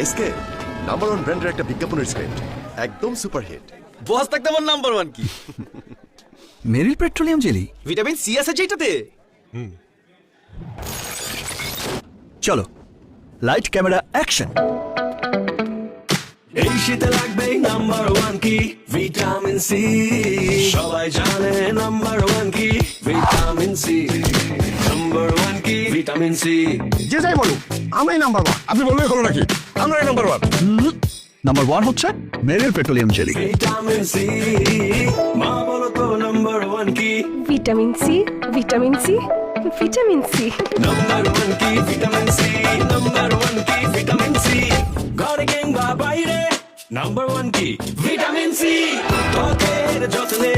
SK number one ব্র্যান্ডের একটা বিজ্ঞাপনের স্ক্রিপ্ট একদম সুপারহিট বস থাকতে আমার নাম্বার ওয়ান কি? Meril petroleum jelly. Vitamin C আছে যেটাতে চলো লাইট ক্যামেরা অ্যাকশন এই শীতে লাগবে নাম্বার ওয়ান কি? ভিটামিন সি সবাই জানে নাম্বার ওয়ান কি? Vitamin C number vitamin C. যে যাই বলুক আমরাই নাম্বার ওয়ান আপনি বললেই হলো নাকি? আমরাই নাম্বার ওয়ান নাম্বার ওয়ান হচ্ছে Meril petroleum jelly. Vitamin C. মা বলো তো নাম্বার ওয়ান কি? Vitamin C vitamin C vitamin C. Number one কি? Vitamin C. নাম্বার ওয়ান কি? Vitamin C. ঘরে কিংবা বাইরে নাম্বার ওয়ান কি? Vitamin C. ত্বকের যত্নে